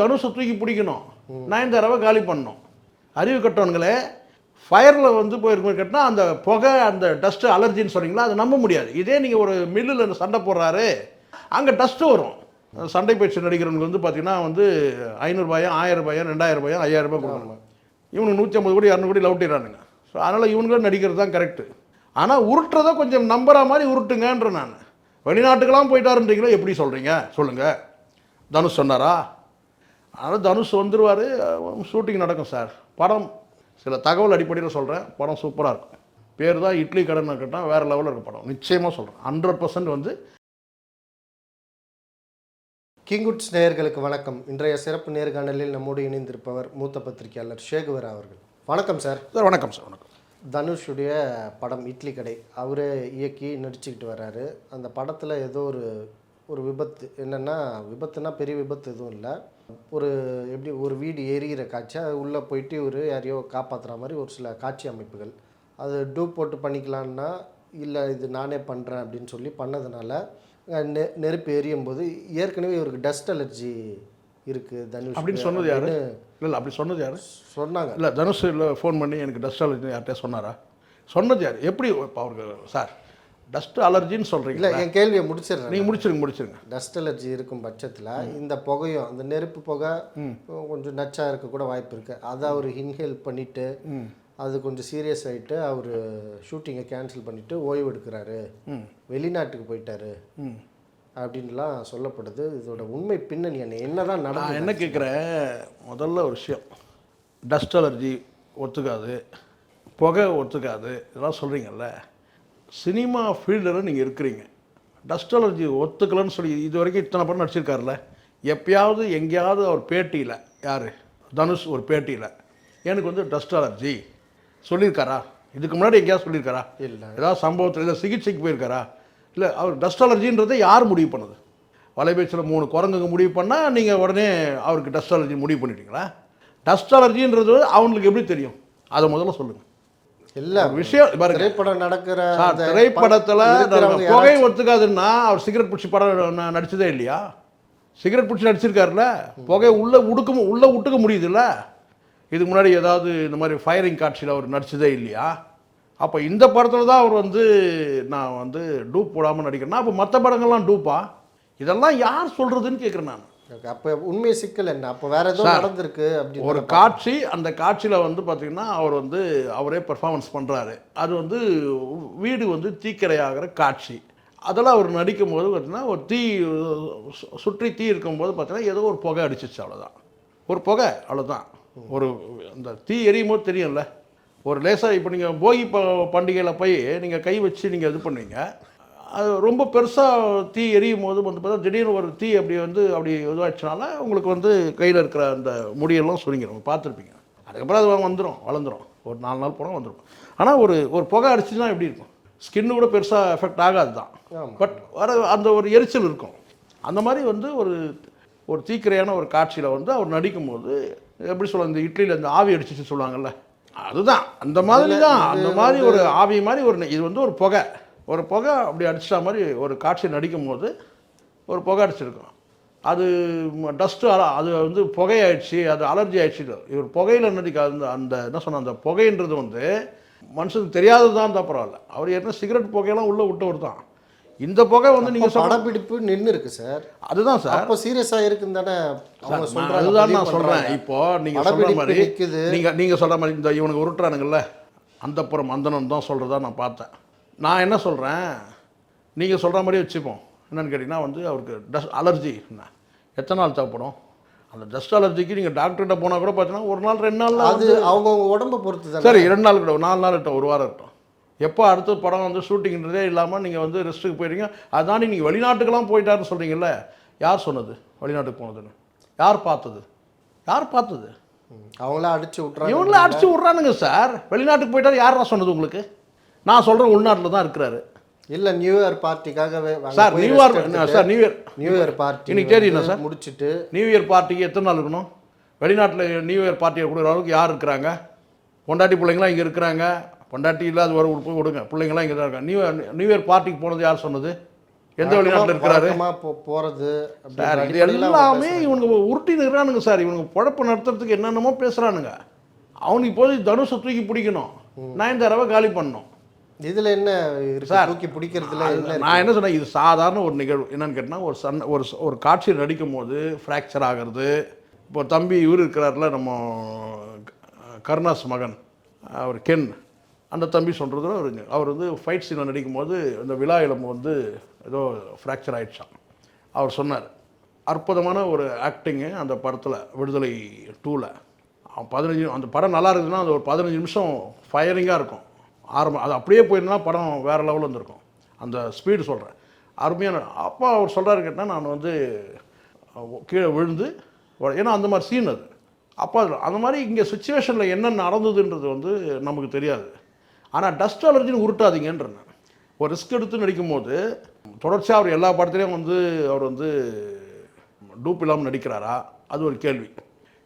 தனுஷை தூக்கி பிடிக்கணும். நயன்தாராவை காலி பண்ணணும். அறிவு கட்டவனுங்களே ஃபயரில் வந்து போயிருக்கும் கேட்டால் அந்த புகை அந்த டஸ்ட்டு அலர்ஜின்னு சொன்னீங்களா அதை நம்ப முடியாது. இதே நீங்கள் ஒரு மில்லில் சண்டை போடுறாரு அங்கே டஸ்ட்டு வரும். சண்டை பயிற்சி நடிக்கிறவங்க வந்து பார்த்தீங்கன்னா வந்து ஐநூறுபாயும் ஆயிரம் ரூபாயும் ரெண்டாயிரம் ரூபாயும் ஐயாயிரம் ரூபாய் கொடுக்கணும் இவனுக்கு நூற்றி ஐம்பது கோடி இரநூறு கோடி லவுட்டிடுறானுங்க ஸோ அதனால் இவங்களும் நடிக்கிறது தான் கரெக்டு ஆனால் உருட்டுறதை கொஞ்சம் நம்புற மாதிரி உருட்டுங்கன்ற நான். வெளிநாட்டுக்கெல்லாம் போயிட்டாருன்றீங்களோ எப்படி சொல்கிறீங்க சொல்லுங்கள் தனுஷ் சொன்னாரா? அதனால் தனுஷ் வந்துருவார் ஷூட்டிங் நடக்கும் சார் படம் சில தகவல் அடிப்படையில் சொல்கிறேன் படம் சூப்பராக இருக்கும். பேர் தான் இட்லி கடன் கேட்டால் வேறு லெவலில் இருக்கும் படம். நிச்சயமாக சொல்கிறேன் ஹண்ட்ரட் பர்சன்ட் வந்து கிங்குட்ஸ் நேயர்களுக்கு வணக்கம். இன்றைய சிறப்பு நேர்காணலில் நம்மோடு இணைந்திருப்பவர் மூத்த பத்திரிகையாளர் ஷேகுவர் அவர்கள். வணக்கம் சார் சார் வணக்கம் சார் வணக்கம். தனுஷுடைய படம் இட்லி கடை. அவரே இயக்கி நடிச்சுக்கிட்டு வர்றாரு. அந்த படத்தில் ஏதோ ஒரு ஒரு விபத்து. என்னென்னா விபத்துனா பெரிய விபத்து எதுவும் இல்லை. ஒரு எப்படி ஒரு வீடு எரியிற காட்சி அது உள்ளே போயிட்டு ஒரு யாரையோ காப்பாற்றுற மாதிரி ஒரு சில காட்சி அமைப்புகள். அது டூப் போட்டு பண்ணிக்கலான்னா இல்லை இது நானே பண்ணுறேன் அப்படின்னு சொல்லி பண்ணதுனால நெ நெருப்பு எரியும் போது ஏற்கனவே இவருக்கு டஸ்ட் அலர்ஜி இருக்குது தனுஷ். அப்படின்னு சொன்னது யாரு? இல்லை இல்லை அப்படி சொன்னது யாரு? சொன்னாங்க. இல்லை தனுஷ் இல்லை ஃபோன் பண்ணி எனக்கு டஸ்ட் அலர்ஜி யார்கிட்ட சொன்னாரா? சொன்னது யார்? எப்படி இப்போ அவருக்கு சார்? டஸ்ட் அலர்ஜின்னு இல்லை சொல்கிறீங்களா என் கேள்வியை முடிச்சிடுறேன் நீங்கள் முடிச்சிருங்க முடிச்சிருங்க. டஸ்ட் அலர்ஜி இருக்கும் பட்சத்தில் இந்த புகையும் அந்த நெருப்பு புகை கொஞ்சம் நச்சா இருக்க கூட வாய்ப்பு இருக்கு. அதை அவர் இன்ஹேல் பண்ணிட்டு அது கொஞ்சம் சீரியஸ் ஆயிட்டு அவர் ஷூட்டிங்கை கேன்சல் பண்ணிட்டு ஓய்வு எடுக்கிறாரு. வெளிநாட்டுக்கு போயிட்டாரு. அப்படின்லாம் சொல்லப்படுது. இதோட உண்மை பின்னணி என்ன? என்னதான் நான் நடந்தது என்ன கேட்குறேன் முதல்ல ஒரு விஷயம். டஸ்ட் அலர்ஜி ஒத்துக்காது. புகை ஒத்துக்காது. இதெல்லாம் சொல்கிறீங்கல்ல சினிமா ஃபீல்டில் நீங்கள் இருக்கிறீங்க. டஸ்ட் அலர்ஜி ஒத்துக்கலன்னு சொல்லி இது வரைக்கும் இத்தனை படம் நடிச்சிருக்காருல்ல? எப்பயாவது எங்கேயாவது அவர் பேட்டியில் யார்? தனுஷ் ஒரு பேட்டியில். எனக்கு வந்து டஸ்ட் அலர்ஜி சொல்லியிருக்காரா? இதுக்கு முன்னாடி எங்கேயாவது சொல்லியிருக்காரா? இல்லை. ஏதாவது சம்பவத்தில் இல்லை சிகிச்சைக்கு போயிருக்காரா? இல்லை அவர் டஸ்ட் அலர்ஜின்றதை யார் முடிவு பண்ணுது? வலைபேச்சில் மூணு குரங்குங்க முடிவு பண்ணால் நீங்கள் உடனே அவருக்கு டஸ்ட் அலர்ஜி முடிவு பண்ணிட்டீங்களா? டஸ்ட் அலர்ஜின்றது அவங்களுக்கு எப்படி தெரியும்? அதை முதல்ல சொல்லுங்கள் இல்லை. விஷயம் பாருங்க. திரைப்படம் நடக்கிற திரைப்படத்தில் புகை ஒத்துக்காதுன்னா அவர் சிகரெட் பிடிச்சி படம் நடிச்சதே இல்லையா? சிகரெட் பிடிச்சி நடிச்சிருக்காருல்ல புகை உள்ளே உடுக்க உள்ளே விட்டுக்க முடியுதுல்ல? இதுக்கு முன்னாடி ஏதாவது இந்த மாதிரி ஃபயரிங் காட்சியில் அவர் நடிச்சதே இல்லையா? அப்போ இந்த படத்தில் தான் அவர் வந்து நான் வந்து டூப் போடாமல் நடிக்கிறேன்னா அப்போ மற்ற படங்கள்லாம் டூப்பா இதெல்லாம் யார் சொல்கிறதுன்னு கேட்குறேன் நான். அப்போ உண்மை சிக்கல் என்ன? அப்போ வேற ஏதோ நடந்திருக்கு அப்படின்னு ஒரு காட்சி அந்த காட்சியில் வந்து பார்த்திங்கன்னா அவர் வந்து அவரே பெர்ஃபார்மன்ஸ் பண்ணுறாரு அது வந்து வீடு வந்து தீக்கிரையாகிற காட்சி. அதெல்லாம் அவர் நடிக்கும் போது பார்த்தீங்கன்னா ஒரு தீ சு- சுற்றி தீ இருக்கும்போது பார்த்தீங்கன்னா ஏதோ ஒரு புகை அடிச்சிச்சு அவ்வளோதான் ஒரு புகை அவ்வளோதான் ஒரு அந்த தீ எரியும் போது தெரியும்ல. ஒரு லேசாக இப்போ நீங்கள் போகி ப பண்டிகையில் போய் நீங்கள் கை வச்சு நீங்கள் இது பண்ணுவீங்க. அது ரொம்ப பெருசாக தீ எரியும் போது வந்து பார்த்தா திடீர்னு ஒரு தீ அப்படி வந்து அப்படி இதுவாச்சுனால உங்களுக்கு வந்து கையில் இருக்கிற அந்த முடியெல்லாம் சுருங்கிடும் பார்த்துருப்பீங்க. அதுக்கப்புறம் அது வந்துடும் வளர்ந்துரும். ஒரு நாலு நாள் போனால் வந்துடும் ஆனால் ஒரு ஒரு புகை அடிச்சுன்னா எப்படி இருக்கும்? ஸ்கின்னு கூட பெருசாக எஃபெக்ட் ஆகாது தான். பட் வர அந்த ஒரு எரிச்சல் இருக்கும். அந்த மாதிரி வந்து ஒரு ஒரு தீக்கிரையான ஒரு காட்சியில் வந்து அவர் நடிக்கும்போது எப்படி சொல்ல இந்த இட்லியில் இந்த ஆவி அடிச்சிச்சு சொல்லுவாங்கல்ல அதுதான். அந்த மாதிரி தான் அந்த மாதிரி ஒரு ஆவி மாதிரி ஒரு இது வந்து ஒரு புகை. ஒரு புகை அப்படி அடிச்சிட்ட மாதிரி ஒரு காட்சி நடிக்கும் போது ஒரு புகை அடிச்சிருக்கும். அது டஸ்ட்டு அது வந்து புகையாயிடுச்சு அது அலர்ஜி ஆயிடுச்சு. இவர் புகையில் நடிக்க அந்த அந்த என்ன சொன்ன அந்த புகைன்றது வந்து மனுஷனுக்கு தெரியாதது தான் தான் பரவாயில்ல அவர் ஏற்கனவே சிகரெட் புகையெல்லாம் உள்ளே விட்டவர் தான். இந்த புகை வந்து நீங்கள் படப்பிடிப்பு நின்று இருக்கு சார். அதுதான் சார். அப்போ சீரியஸா இருக்குன்னு தானே அதுதான் நான் பண்றாங்க. இப்போ நீங்க சொல்ற படப்பிடிப்பு மாதிரி நிக்குது. நீங்க நீங்க சொல்ற மாதிரி இந்த இவனுக்கு உருட்டுறானுங்கல்ல அந்தப்புறம் அந்தனம் தான் சொல்றதா நான் பார்த்தேன். நான் என்ன சொல்றேன்? நீங்க சொல்ற மாதிரி வச்சுப்போம். என்னன்னு கேட்டிங்கன்னா வந்து அவருக்கு டஸ்ட் அலர்ஜி. எத்தனை நாள் தேவைப்படும் அந்த டஸ்ட் அலர்ஜிக்கு நீங்கள் டாக்டர்கிட்ட போனால் கூட பார்த்தீங்கன்னா ஒரு நாள் ரெண்டு நாள் அது அவங்கவுங்க உடம்ப பொறுத்து சரி இரண்டு நாள் கூட நாலு நாள் இருக்கட்டும் ஒரு வாரம் இருக்கட்டும். எப்போ அடுத்த படம் வந்து ஷூட்டிங்ன்றதே இல்லாமல் நீங்கள் வந்து ரெஸ்ட்டுக்கு போயிடுறீங்க. அதாண்டி நீங்கள் வெளிநாட்டுக்கெல்லாம் போயிட்டாருன்னு சொல்கிறீங்கல்ல யார் சொன்னது? வெளிநாட்டுக்கு போனதுன்னு. யார் பார்த்தது? யார் பார்த்தது. அவங்கள அடிச்சு விட்றாங்க இவங்கள அடிச்சு விட்றானுங்க சார். வெளிநாட்டுக்கு போயிட்டாரு யாரா சொன்னது உங்களுக்கு? நான் சொல்கிறேன் உள்நாட்டில் தான் இருக்கிறாரு. இல்ல நியூ இயர் பார்ட்டிக்காகவே சார் போய் new year sir new year new year party இன்னைக்கு தேதி என்ன சார்? முடிச்சிட்டு நியூ இயர் பார்ட்டிக்கு எத்தனை நாள் இருக்கணும்? வெளிநாட்டில் நியூ இயர் பார்ட்டியை கொடுக்குற அளவுக்கு யார் இருக்கிறாங்க? பொண்டாட்டி பிள்ளைங்களாம் இங்கே இருக்கிறாங்க. பொண்டாட்டி இல்லாத ஒரு போய் விடுங்க பிள்ளைங்களாம் இங்கே தான் இருக்காங்க. நியூ இயர் நியூ இயர் பார்ட்டிக்கு போனது யார் சொன்னது? எந்த வெளிநாட்டில் இருக்கிறாரு? வழக்கமா போ- போறது அப்படின்ற சார் இது எல்லாமே. இவனுங்க உருட்டி நிற்கிறானுங்க சார் இவனுங்க பொழப்பு நடத்துறதுக்கு என்னென்னமோ பேசுகிறானுங்க அவனுக்கு இப்போது தனுஷை தூக்கி பிடிக்கணும். நயன்தாராவை காலி பண்ணணும். இதுல என்ன சார், தூக்கி பிடிக்கிறதுல? நான் என்ன சொன்னேன் இது சாதாரண ஒரு நிகழ்வு. என்னன்னு கேட்டால் ஒரு சன் ஒரு ஒரு காட்சி நடிக்கும் போது ஃப்ராக்சர் ஆகிறது. இப்போ தம்பி இவர் இருக்கிறார்ல நம்ம கருணாஸ் மகன் அவர் கென். அந்த தம்பி சொல்கிறது அவர் அவர் வந்து ஃபைட் சீனை நடிக்கும் போது இந்த விழா எலும்பு வந்து ஏதோ ஃப்ராக்சர் ஆயிடுச்சான் அவர் சொன்னார் அற்புதமான ஒரு ஆக்டிங்கு அந்த படத்தில் விடுதலை டூவில் பதினஞ்சு அந்த படம் நல்லா இருக்குதுன்னா அது ஒரு பதினஞ்சு நிமிஷம் ஃபயரிங்காக இருக்கும். ஆரம்பம் அது அப்படியே போயிருந்தா படம் வேறு லெவலில் இருந்திருக்கும் அந்த ஸ்பீடு சொல்கிறேன் அருமையான அப்பா அவர் சொல்கிறாரு கேட்டால் நான் வந்து கீழே விழுந்து ஏன்னா அந்த மாதிரி சீன் அது. அப்போ அந்த மாதிரி இங்கே சுச்சுவேஷனில் என்ன நடந்ததுன்றது வந்து நமக்கு தெரியாது. ஆனால் டஸ்ட் அலர்ஜின்னு உருட்டாதீங்கன்றேன் ஒரு ரிஸ்க் எடுத்து நடிக்கும்போது தொடர்ச்சியாக அவர் எல்லா படத்துலேயும் வந்து அவர் வந்து டூப் இல்லாமல் நடிக்கிறாரா? அது ஒரு கேள்வி.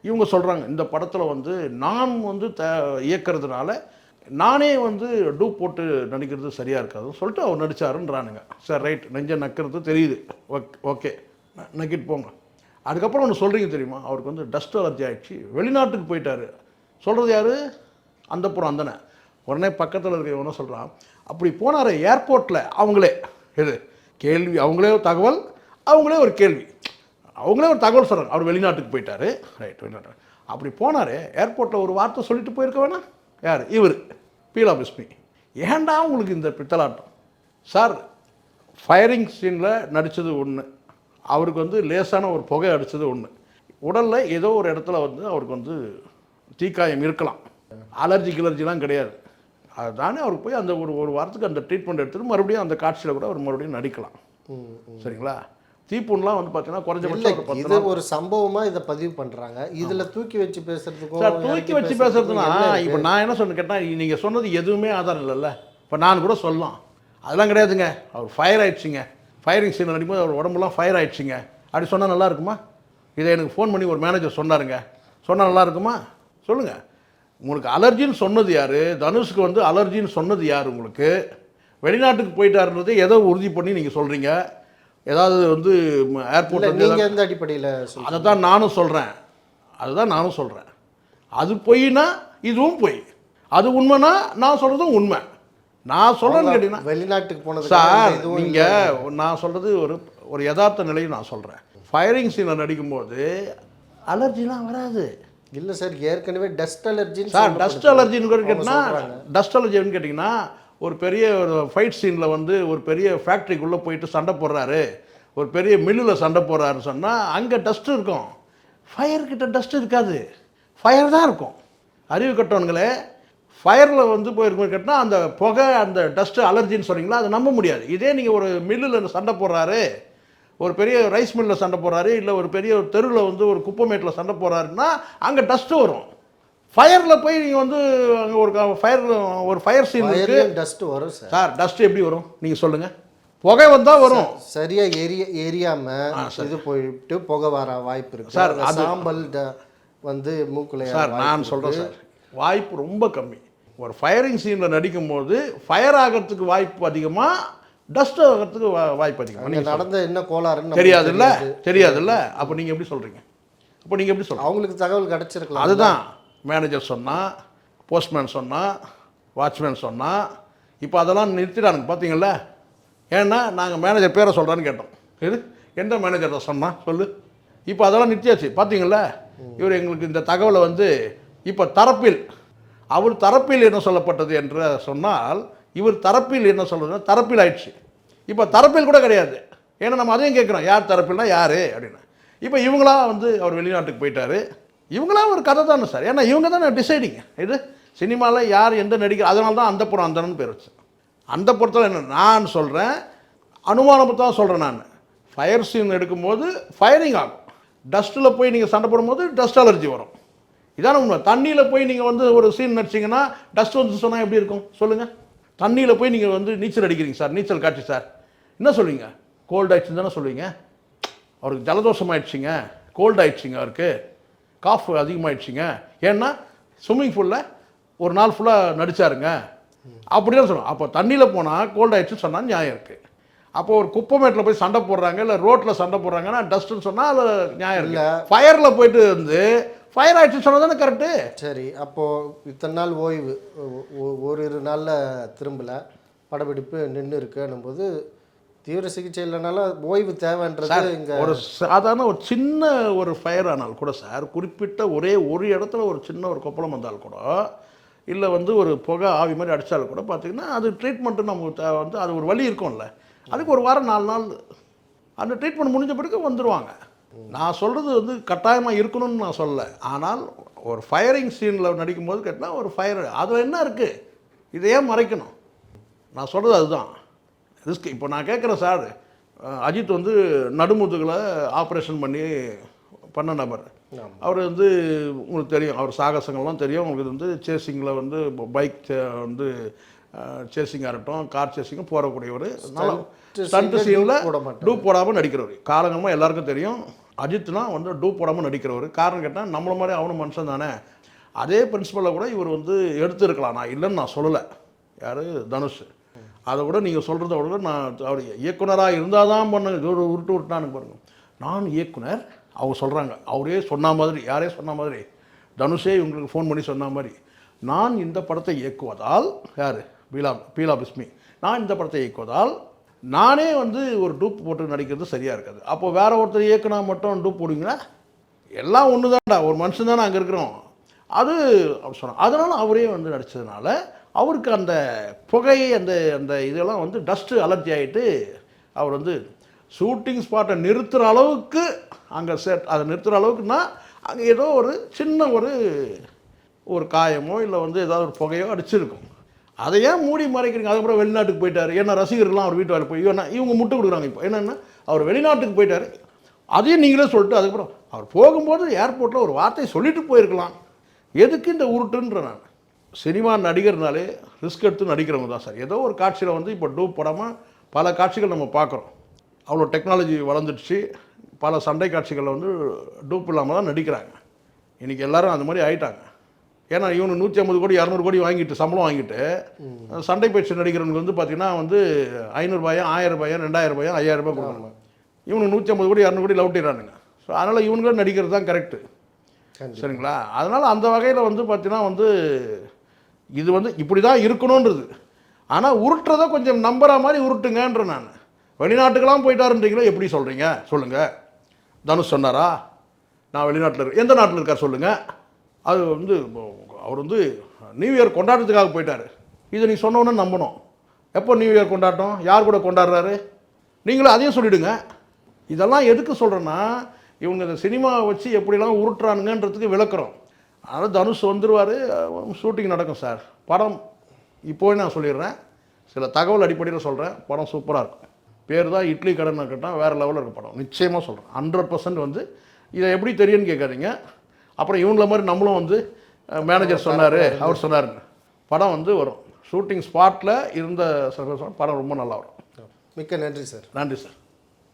இவங்க சொல்கிறாங்க இந்த படத்தில் வந்து நான் வந்து த இயக்கிறதுனால நானே வந்து டூப் போட்டு நடிக்கிறது சரியாக இருக்காதுன்னு சொல்லிட்டு அவர் நடிச்சாருன்றானுங்க. சார் ரைட் நெஞ்ச நக்கிறது தெரியுது. Okay okay. ந- நக்கிட்டு போங்க. அதுக்கப்புறம் ஒன்று சொல்கிறீங்க தெரியுமா? அவருக்கு வந்து டஸ்ட் அலர்ஜி ஆகிடுச்சு வெளிநாட்டுக்கு போயிட்டாரு. சொல்கிறது யார்? அந்த புறம் அந்தனை உடனே பக்கத்தில் இருக்கிறவன சொல்கிறான் அப்படி போனார் ஏர்போர்ட்டில் அவங்களே. எது? கேள்வி. அவங்களே ஒரு தகவல் அவங்களே ஒரு கேள்வி. அவங்களே ஒரு தகவல் சொல்கிறாங்க அவர் வெளிநாட்டுக்கு போயிட்டாரு. ரைட் வெளிநாட்டு அப்படி போனார் ஏர்போர்ட்டில் ஒரு வார்த்தை சொல்லிட்டு போயிருக்க வேணாம். யார்? இவர். பீலா பிஸ்மி ஏன்டா உங்களுக்கு இந்த பித்தலாட்டம்? சார் ஃபயரிங் சீனில் நடித்தது ஒன்று அவருக்கு வந்து லேசான ஒரு புகை அடித்தது ஒன்று உடலில் ஏதோ ஒரு இடத்துல வந்து அவருக்கு வந்து தீக்காயம் இருக்கலாம். அலர்ஜி கிளர்ஜிலாம் கிடையாது. அதுதானே அவருக்கு போய் அந்த ஒரு ஒரு வாரத்துக்கு அந்த ட்ரீட்மெண்ட் எடுத்துட்டு மறுபடியும் அந்த காட்சியில் கூட அவர் மறுபடியும் நடிக்கலாம். சரிங்களா? தீப்புண்லாம் வந்து பார்த்தீங்கன்னா குறைஞ்சபட்சம் இது ஒரு சம்பவமா இதை பதிவு பண்றாங்க. இதுல தூக்கி வச்சு பேசுறதுக்கும் சார் தூக்கி வச்சு பேசுறதுனா? இப்போ நான் என்ன சொன்ன கேட்டால் நீங்கள் சொன்னது எதுவுமே ஆதாரம் இல்லைல்ல. இப்போ நான் கூட சொல்லலாம். அதெல்லாம் கிடையாதுங்க. அவர் ஃபயர் ஆயிடுச்சுங்க. ஃபயரிங் சீன் நடிக்கும்போது அவர் உடம்புலாம் ஃபயர் ஆயிடுச்சுங்க. அப்படி சொன்னால் நல்லா இருக்குமா? இதை எனக்கு ஃபோன் பண்ணி ஒரு மேனேஜர் சொன்னாருங்க. சொன்னால் நல்லா இருக்குமா? சொல்லுங்கள் உங்களுக்கு அலர்ஜின்னு சொன்னது யார்? தனுஷ்க்கு வந்து அலர்ஜின்னு சொன்னது யார் உங்களுக்கு? வெளிநாட்டுக்கு போயிட்டாருன்றதை எதோ உறுதி பண்ணி நீங்கள் சொல்கிறீங்க ஏதாவது வந்து ஏர்போர்ட் வந்து நீங்க எந்த அடிப்படையில அதை தான் நானும் சொல்கிறேன் அதுதான் நானும் சொல்கிறேன் அது பொய்னா இதுவும் பொய். அது உண்மைனா நான் சொல்கிறதும் உண்மை. நான் சொல்கிறேன்னு கேட்டிங்கன்னா வெளிநாட்டுக்கு போனது சார் நீங்கள் நான் சொல்கிறது ஒரு ஒரு யதார்த்த நிலையை நான் சொல்கிறேன் ஃபயரிங் சீனில் நடிக்கும்போது அலர்ஜிலாம் வராது. இல்ல சார் ஏற்கனவே டஸ்ட் அலர்ஜி சார் டஸ்ட் அலர்ஜின்னு கூட கேட்டிங்கன்னா டஸ்ட் அலர்ஜின்னு கேட்டிங்கன்னா ஒரு பெரிய ஒரு ஃபைட் சீனில் வந்து ஒரு பெரிய ஃபேக்ட்ரிக்குள்ளே போயிட்டு சண்டை போடுறாரு. ஒரு பெரிய மில்லில் சண்டை போடுறாருன்னு சொன்னால் அங்கே டஸ்ட் இருக்கும். ஃபயர்கிட்ட டஸ்ட் இருக்காது. ஃபயர் தான் இருக்கும். அறிவு கட்டவனுங்களே ஃபயரில் வந்து போயிருக்கோம் கேட்டால் அந்த புகை அந்த டஸ்ட்டு அலர்ஜின்னு சொன்னீங்களா அதை நம்ப முடியாது. இதே நீங்கள் ஒரு மில்லில் சண்டை போடுறாரு ஒரு பெரிய ரைஸ் மில்லில் சண்டை போடுறாரு இல்லை ஒரு பெரிய ஒரு தெருவில் வந்து ஒரு குப்பமேட்டில் சண்டை போடுறாருன்னா அங்கே டஸ்ட்டு வரும். ஃபயரில் போய் நீங்கள் வந்து அங்கே ஒரு ஃபயர் ஒரு ஃபயர் சீன் இருக்கு. டஸ்ட் வரும் சார் சார் டஸ்ட் எப்படி வரும்? நீங்கள் சொல்லுங்கள் புகை வந்தால் வரும். சரியா எரிய எரியாம இது போயிட்டு புகை வர வாய்ப்பு இருக்கு. சார், சாம்பல் வந்து மூக்குல சார் நான் சொல்கிறேன் சார் வாய்ப்பு ரொம்ப கம்மி. ஒரு ஃபயரிங் சீனில் நடிக்கும்போது ஃபயர் ஆகிறதுக்கு வாய்ப்பு அதிகமாக டஸ்ட் ஆகிறதுக்கு வாய்ப்பு அதிகமாக அங்க நடந்த என்ன கோளாறுன்னு தெரியாதுல்ல? தெரியாது. தெரியாதுல்ல? அப்போ நீங்கள் எப்படி சொல்கிறீங்க அப்போ நீங்கள் எப்படி சொல்கிறீங்க அவங்களுக்கு தகவல் கிடைச்சிருக்கலாம். அதுதான். மேனேஜர் சொன்னான் போஸ்ட்மேன் சொன்னான் வாட்ச்மேன் சொன்னான் இப்போ அதெல்லாம் நிறுத்திட்டானுங்க பார்த்தீங்களா ஏன்னா நாங்கள் மேனேஜர் பேரை சொல்கிறான்னு கேட்டோம். இது? எந்த மேனேஜர் சொன்னான் சொல்லு. இப்போ அதெல்லாம் நிறுத்தியாச்சு பார்த்தீங்களா இவர் எங்களுக்கு இந்த தகவலை வந்து இப்போ தரப்பில் அவர் தரப்பில் என்ன சொல்லப்பட்டது என்று சொன்னால் இவர் தரப்பில் என்ன சொல்றதுன்னா தரப்பில் ஆயிடுச்சு. இப்போ தரப்பில் கூட கிடையாது. ஏன்னா நம்ம அதையும் கேட்குறோம் யார் தரப்பில்னா யார்? அப்படின்னு. இப்போ இவங்களா வந்து அவர் வெளிநாட்டுக்கு போயிட்டார். இவங்களாம் ஒரு கதை தானே சார். ஏன்னா இவங்க தானே டிசைடிங் இது சினிமாவில் யார் எந்த நடிகர் அதனால தான் அந்த புறம் அந்தன்னு பேர் வச்சு அந்த புறத்தில் என்ன நான் சொல்கிறேன் அனுமானம் தான் சொல்கிறேன் நான். ஃபயர் சீன் எடுக்கும்போது ஃபயரிங் ஆகும். டஸ்ட்டில் போய் நீங்கள் சண்டை போடும்போது டஸ்ட் அலர்ஜி வரும். இதான உண்மை. தண்ணியில் போய் நீங்கள் வந்து ஒரு சீன் நடிச்சிங்கன்னா டஸ்ட் வந்து சொன்னால் எப்படி இருக்கும்? சொல்லுங்கள் தண்ணியில் போய் நீங்கள் வந்து நீச்சல் அடிக்கிறீங்க சார். நீச்சல் காட்சி சார். என்ன சொல்லுவீங்க கோல்ட் ஆயிடுச்சுன்னு தானே சொல்லுவீங்க அவருக்கு ஜலதோஷம் ஆயிடுச்சுங்க கோல்ட் ஆயிடுச்சுங்க அவருக்கு. காஃப் அதிகமாயிடுச்சுங்க. ஏன்னா ஸ்விம்மிங் பூலில் ஒரு நாள் ஃபுல்லாக நடிச்சாருங்க. அப்படிதான் சொல்லுவோம் அப்போ தண்ணியில் போனால் கோல்ட் ஆயிடுச்சுன்னு சொன்னால் நியாயம் இருக்குது அப்போ ஒரு குப்பமேட்டில் போய் சண்டை போடுறாங்க இல்லை ரோட்டில் சண்டை போடுறாங்கன்னா டஸ்ட்டுன்னு சொன்னால் அதில் நியாயம் இல்ல. ஃபயரில் போயிட்டு வந்து ஃபயர் ஆயிடுச்சுன்னு சொன்னால் தானே கரெக்டு சரி அப்போது இத்தனை நாள் ஓய்வு ஒ- ஒ- ஓரிரு நாளில் திரும்பல படப்பிடிப்பு நின்று இருக்குன்னும் போது தீவிர சிகிச்சை இல்லைனாலும் ஓய்வு தேவைன்றது இங்கே ஒரு சாதாரண ஒரு சின்ன ஒரு ஃபயர் ஆனால் கூட சார் குறிப்பிட்ட ஒரே ஒரு இடத்துல ஒரு சின்ன ஒரு கொப்பளம் வந்தால் கூட இல்லை வந்து ஒரு புகை ஆவி மாதிரி அடித்தாலும் கூட பார்த்தீங்கன்னா அது ட்ரீட்மெண்ட்டு நமக்கு தேவை வந்து அது ஒரு வழி இருக்கும்ல. அதுக்கு ஒரு வாரம் நாலு நாள் அந்த ட்ரீட்மெண்ட் முடிஞ்ச பிறகு வந்துடுவாங்க நான் சொல்கிறது வந்து கட்டாயமாக இருக்கணும்னு நான் சொல்லல. ஆனால் ஒரு ஃபயரிங் சீனில் நடிக்கும்போது கேட்டால் ஒரு ஃபயர் அதில் என்ன இருக்குது இதை ஏன் மறைக்கணும். நான் சொல்கிறது அதுதான். ரிஸ்க் இப்போ நான் கேட்குறேன் சார் அஜித் வந்து நடுமுதுகில் ஆப்ரேஷன் பண்ணி பண்ண நபர். அவர் வந்து உங்களுக்கு தெரியும் அவர் சாகசங்கள்லாம் தெரியும். உங்களுக்கு வந்து சேசிங்கில் வந்து பைக் வந்து சேசிங்காக இருக்கட்டும் கார் சேசிங்கும் போடக்கூடியவர் நல்ல ஸ்டண்ட் சீனில். டூப் போடாமல் நடிக்கிறவர். காலங்கமாக எல்லாருக்கும் தெரியும் அஜித்னா வந்து டூப் போடாமல் நடிக்கிறவர். காரணம் கேட்டால் நம்மள மாதிரி அவனும் மனுஷன் தானே. அதே பிரின்சிபலில் கூட இவர் வந்து எடுத்திருக்கலாம். நான் இல்லைன்னு நான் சொல்லலை. யார்? தனுஷ். அதை விட நீங்கள் சொல்கிறத விட நான் அவர் இயக்குனராக இருந்தால் தான் பண்ண ஒரு உருட்டு உருட்டானு பாருங்கள் நான் இயக்குனர் அவங்க சொல்கிறாங்க அவரே சொன்ன மாதிரி யாரே சொன்ன மாதிரி தனுஷே இவங்களுக்கு ஃபோன் பண்ணி சொன்ன மாதிரி நான் இந்த படத்தை இயக்குவதால் யார்? பீலா பீலா பிஸ்மி. நான் இந்த படத்தை இயக்குவதால் நானே வந்து ஒரு டூப் போட்டு நடிக்கிறது சரியாக இருக்காது. அப்போ வேற ஒருத்தர் இயக்குனா மட்டும் டூப் போடுவீங்களா? எல்லாம் ஒன்று தான்டா ஒரு மனுஷன் தானே அங்கே இருக்கிறோம். அது அவர் சொன்னார் அதனால் அவரே வந்து நடித்ததுனால அவருக்கு அந்த புகை அந்த அந்த இதெல்லாம் வந்து டஸ்ட்டு அலர்ஜி ஆகிட்டு அவர் வந்து ஷூட்டிங் ஸ்பாட்டை நிறுத்துகிற அளவுக்கு அங்கே செட் அதை நிறுத்துகிற அளவுக்குன்னா அங்கே ஏதோ ஒரு சின்ன ஒரு ஒரு காயமோ இல்லை வந்து ஏதாவது ஒரு புகையோ அடிச்சிருக்கும். அதை ஏன் மூடி மறைக்கிறீங்க? அதுக்கப்புறம் வெளிநாட்டுக்கு போயிட்டார். ஏன்னா ரசிகர்கள்லாம் அவர் வீட்டு வேலை போய் ஏன்னா இவங்க முட்டு கொடுக்குறாங்க இப்போ. என்னென்னா அவர் வெளிநாட்டுக்கு போயிட்டார். அதையும் நீங்களே சொல்லிட்டு அதுக்கப்புறம் அவர் போகும்போது ஏர்போர்ட்டில் ஒரு வார்த்தையை சொல்லிட்டு போயிருக்கலாம். எதுக்கு இந்த உருட்டுன்ற நான். சினிமா நடிகர்னாலே ரிஸ்க் எடுத்து நடிக்கிறவங்க தான் சார். ஏதோ ஒரு காட்சியில் வந்து இப்போ டூப் படாமல் பல காட்சிகள் நம்ம பார்க்குறோம். அவ்வளோ டெக்னாலஜி வளர்ந்துடுச்சு. பல சண்டை காட்சிகளில் வந்து டூப் இல்லாமல் தான் நடிக்கிறாங்க. இன்றைக்கி எல்லாரும் அந்த மாதிரி ஆயிட்டாங்க. ஏன்னா இவனு நூற்றி ஐம்பது கோடி இரநூறு கோடி வாங்கிட்டு சம்பளம் வாங்கிட்டு சண்டை பயிற்சி நடிக்கிறவனுக்கு வந்து பார்த்தீங்கன்னா வந்து ஐநூறுபாயும் ஆயிரம் ரூபாயும் ரெண்டாயிரம் ரூபாயும் ஐயாயிரம் ரூபாய் கொடுக்கணும் இவனுக்கு நூற்றி ஐம்பது கோடி இரநூறு கோடி லவுட்டிடுறானுங்க ஸோ அதனால் இவனுங்களும் நடிக்கிறது தான் கரெக்டு. சரிங்களா? அதனால் அந்த வகையில் வந்து பார்த்தீங்கன்னா வந்து இது வந்து இப்படி தான் இருக்கணுன்றது ஆனால் உருட்டுறதை கொஞ்சம் நம்புற மாதிரி உருட்டுங்கன்ற நான். வெளிநாட்டுக்கெல்லாம் போயிட்டாருன்றீங்களோ எப்படி சொல்கிறீங்க சொல்லுங்கள் தனுஷ் சொன்னாரா? நான் வெளிநாட்டில் இருக்க எந்த நாட்டில் இருக்கார் சொல்லுங்கள் அது வந்து அவர் வந்து நியூ இயர் கொண்டாட்டத்துக்காக போயிட்டார். இதை நீ சொன்னோன்னே நம்பணும். எப்போ நியூ இயர் கொண்டாட்டம்? யார் கூட கொண்டாடுறாரு? நீங்களும் அதையும் சொல்லிவிடுங்க இதெல்லாம் எதுக்கு சொல்கிறேன்னா இவங்க இந்த சினிமாவை வச்சு எப்படிலாம் உருட்டுறானுங்கன்றதுக்கு விளக்குறோம். அதனால் தனுஷ் வந்துடுவார் ஷூட்டிங் நடக்கும் சார். படம் இப்போவே நான் சொல்லிடுறேன். சில தகவல் அடிப்படையில் சொல்கிறேன் படம் சூப்பராக இருக்கும். பேர் தான் இட்லி கடன் இருக்கட்டும் வேறு லெவலில் இருக்க படம். நிச்சயமாக சொல்கிறேன் ஹண்ட்ரட் பர்சன்ட் வந்து இதை எப்படி தெரியும்னு கேட்காதீங்க. அப்புறம் இவங்கள மாதிரி நம்மளும் வந்து மேனேஜர் சொன்னார். அவர் சொன்னாருன்னு படம் வந்து வரும். ஷூட்டிங் ஸ்பாட்டில் இருந்த படம் ரொம்ப நல்லா வரும். மிக்க நன்றி சார். நன்றி சார்.